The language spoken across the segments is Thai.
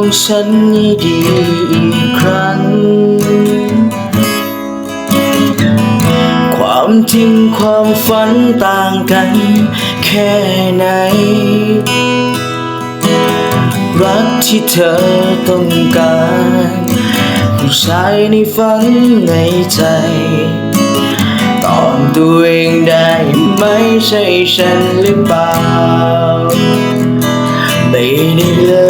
องฉันให้ดีอีกครั้ง ความจริงความฝันต่างกัน แค่ไหน รักที่เธอต้องการผู้ชายในฝันในใจตอบตัวเองได้ไหมใช่ฉันหรือเปล่า ไม่ได้เลิน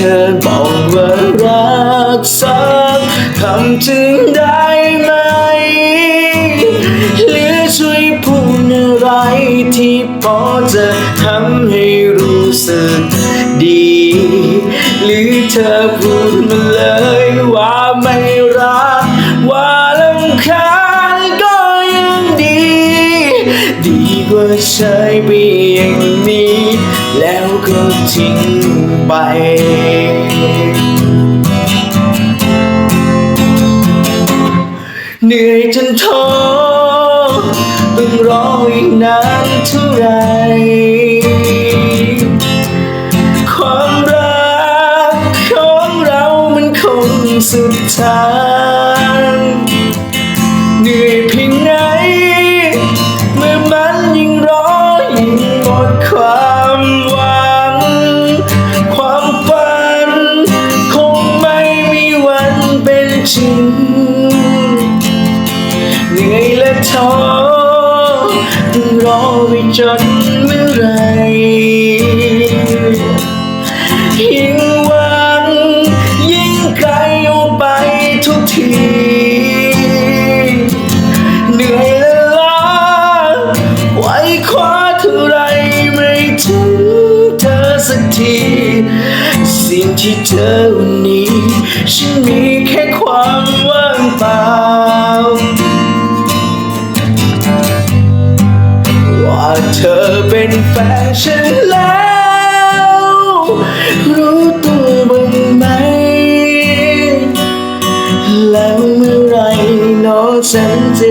ธอบอกว่ารักสักคำถึงได้ไหม หรือช่วยพูดอะไรที่พอจะทำให้รู้สึกดี หรือเธอพูดมาเลยว่าไม่รัก ว่าลำคาญก็ยังดี ดีกว่าใช้ไปอย่างนี้ แล้วก็ทิ้งไป เหนื่อยจนท้อต้องรออีกนานเท่าไร ความรักของเรามันคงสุดท้าง จริง เหนื่อยและท้อต้องรอไปจนเมื่อไรยิ่งหวังยิ่งไกลออกไปทุกที เหนื่อยและล้าไว้คว้าเท่าไรไม่ถึงเธอสักที สิ่งที่เจอวันนี้ฉันมี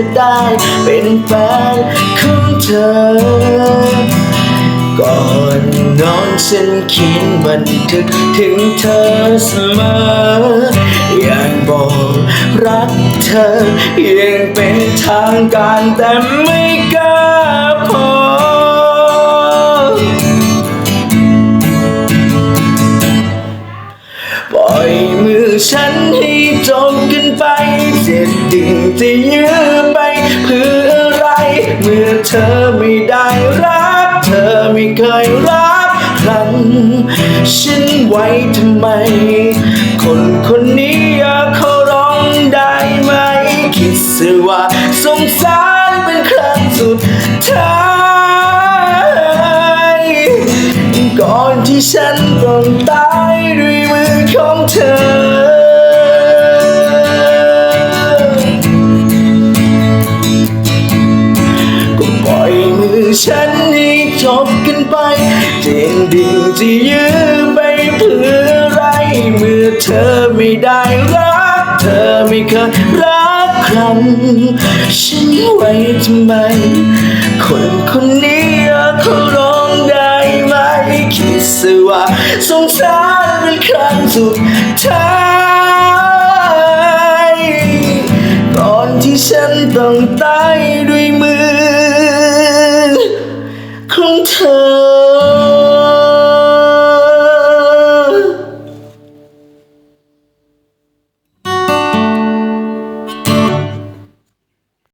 จะได้เป็นแฟนของเธอ ก่อนนอนฉันเขียนบันทึกถึงเธอเสมอ อยากบอกรักเธอยังเป็นทางการแต่ไม่กล้าพอ จะยื้อไปเพื่ออะไร เมื่อเธอไม่ได้รัก เธอไม่เคยรักครฉันไว้ทำไม คนคนนี้อยากเขาร้องได้ไหม คิดเสียว่าสงสารเป็นครั้งสุดท้ายก่อนที่ฉันต้องตายด้วยมือของเธอ ดิ่งที่ยื้อไปเพื่อไรเมื่อเธอไม่ได้รัก เธอไม่เคยรักใครฉันไว้ทำไม คนคนนี้เขาร้องได้ไหมคิดสิว่าสงสารเป็นครั้งสุดท้าย